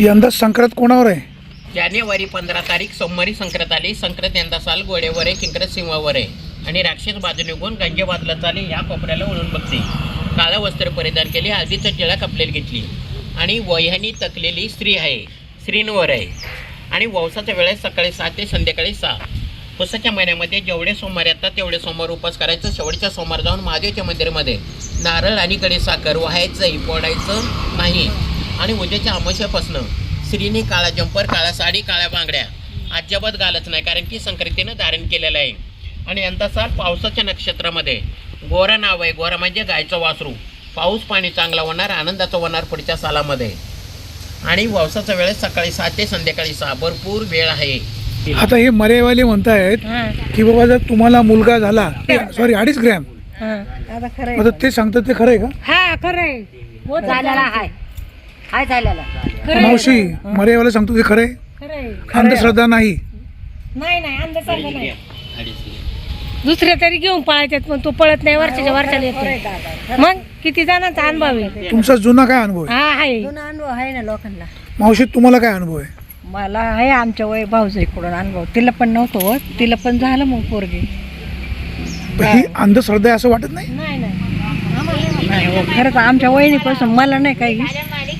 यंदा संक्रांत कोणावर आहे? जानेवारी पंधरा तारीख सोमवारी संक्रांत आली. संक्रांत यंदा साल गोडेवर आहे किंक्रत सिंहावर आहे. आणि राक्षस बाजू निघून गंजे बाजूला चाली ह्या कोपऱ्याला वळून बघते. काळं वस्त्र परिधान केली हळदीचं टिळा कपलेली घेतली. आणि वह्यानी तकलेली स्त्री आहे. स्त्रींवर आहे. आणि वंसाच्या वेळेस सकाळी सहा ते संध्याकाळी सहा. पुसाच्या महिन्यामध्ये जेवढे सोमवार येतात तेवढे सोमवार उपास करायचं. शेवटच्या सोमवार जाऊन महादेवच्या मंदिरामध्ये नारळ आणि कडे साखर व्हायचंही फोडायचं नाही. आणि उद्याच्या अमावस्यापासनं स्त्रीने काळा जंपर काळा साडी काळ्या बांगड्या अजिबात घालत नाही कारण की संक्रांतीनं धारण केलेलं आहे. आणि यंदा साल पावसाच्या नक्षत्रामध्ये गोरा नाव आहे गोरा म्हणजे गायचं वासरू. पाऊस पाणी चांगला होणार आनंदाचं होणार पुढच्या सालामध्ये. आणि पावसाच्या वेळेस सकाळी सहा ते संध्याकाळी सहा भरपूर वेळ आहे. आता हे मरेवाले म्हणतायत की बाबा जर तुम्हाला मुलगा झाला सॉरी अडीच ग्रॅम. आता ते सांगतात ते खरं आहे का? हा खरंय झालेला हाय झालेला? मावशी मरेवाले सांगतो ते खरं आहे. खरंय अंधश्रद्धा नाही. नाही नाही अंधश्रद्धा नाही. दुसरे तरी घेऊन पळायच्यात पण तो पळत नाही वर्षाच्या वर्षाला येतो मग किती जणांचा अनुभव आहे? तुमचा जुना काय अनुभव आहे? हा आहे. जुना अनुभव आहे ना लोकांना. मावशी तुम्हाला काय अनुभव आहे? मला आहे आमच्या वय भाऊजाईकडून अनुभव. तिला पण नव्हतं होत. तिला पण झालं मग पोरगी. ही अंधश्रद्धा आहे असं वाटत नाही? नाही नाही. नाही हो खरंच आमच्या वहिनीपासून मला नाही काही.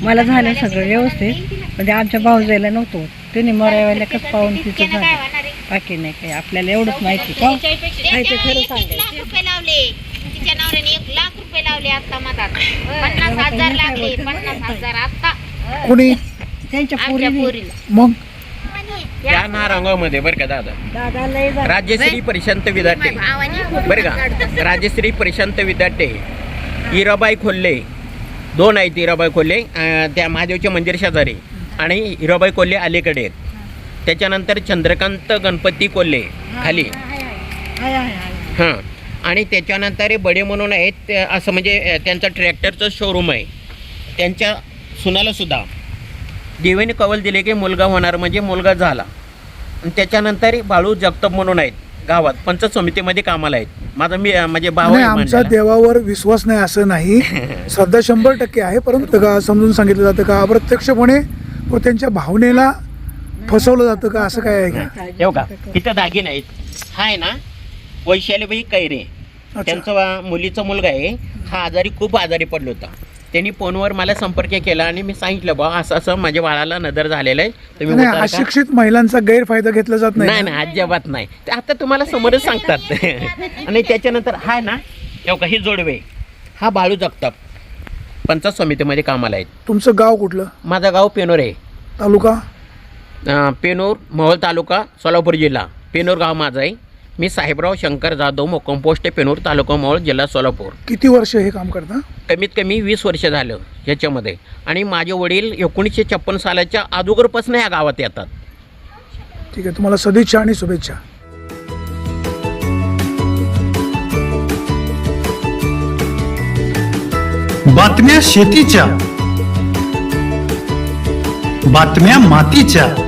मला झालं सगळं व्यवस्थित म्हणजे आमच्या भाऊजाईला नव्हतं होत. तिने मरायला कसं पाहून तिचं झालं. बाकी नाही काही. आपल्याला एवढंच माहिती. का नाही ते खरं सांगायचं. लाख रुपये लावले. तिच्या नवऱ्याने एक लाख रुपये लावले आता मधात. पन्नास हजार लागले. पन्नास हजार आता. कोणी? त्यांच्या आमच्या पोरीने. पोरीला. मग? या नारंगामध्ये बरं का दादा? दादा लय झालं. राज्यश्री प्रशांत विदाटे. भावाने बरं का? राजश्री प्रशांत विदाटे हिराबाई खोल्ले दोन आहेत हिराबाई कोल्हे त्या महादेवच्या मंदिर शेजारी आणि हिराबाई कोल्हे अलीकडे आहेत. त्याच्यानंतर चंद्रकांत गणपती कोल्हे खाली. हां. आणि त्याच्यानंतर बडे म्हणून आहेत असं म्हणजे त्यांचा त्यांचं ट्रॅक्टरचं शोरूम आहे. त्यांच्या सुनालासुद्धा देवीने कवल दिले की मुलगा होणार म्हणजे मुलगा झाला. आणि त्याच्यानंतर बाळू जगताप म्हणून आहेत. गावात पंचायत समितीमध्ये कामाला आहेत. माझा मी म्हणजे भाव नाही आहे आमचा. देवावर विश्वास नाही असं नाही. श्रद्धा शंभर टक्के आहे परंतु का समजून सांगितलं जातं का? अप्रत्यक्षपणे व त्यांच्या भावनेला फसवलं जातं का? असं काय आहे का? येऊ का? तिथं दागिने आहेत. हा आहे ना वैशालीबाई कैरे. अच्छा. त्यांचा मुलीचा मुलगा आहे. हा आजारी खूप आजारी पडला होता. त्यांनी फोनवर मला संपर्क केला आणि मी सांगितलं बा असं असं माझ्या बाळाला नदर झालेलं आहे. तुम्ही नाही? अशिक्षित महिलांचा गैरफायदा घेतला जात नाही नाही नाही अजिबात नाही. ते आता तुम्हाला समोरच सांगतात. आणि त्याच्यानंतर हा ना येऊ का हे जोडवे. हा बाळू जगताप. पंचायत समितीमध्ये कामाला आहेत. तुमचं गाव कुठलं? माझं गाव पेनोर आहे. तालुका? अं, पेनूर मोहोळ तालुका सोलापूर जिल्हा. पेनूर गाव माझं आहे. मी साहेबराव शंकर जाधव मोकम पोस्ट पेनूर तालुका मोहोळ जिल्हा सोलापूर. किती वर्ष हे काम करता? कमीत कमी वीस वर्ष झालं ह्याच्यामध्ये. आणि माझे वडील एकोणीसशे छप्पन सालाच्या अगोदरपासून या गावात येतात. ठीक आहे तुम्हाला सदिच्छा आणि शुभेच्छा. बातम्या शेतीच्या बातम्या मातीच्या.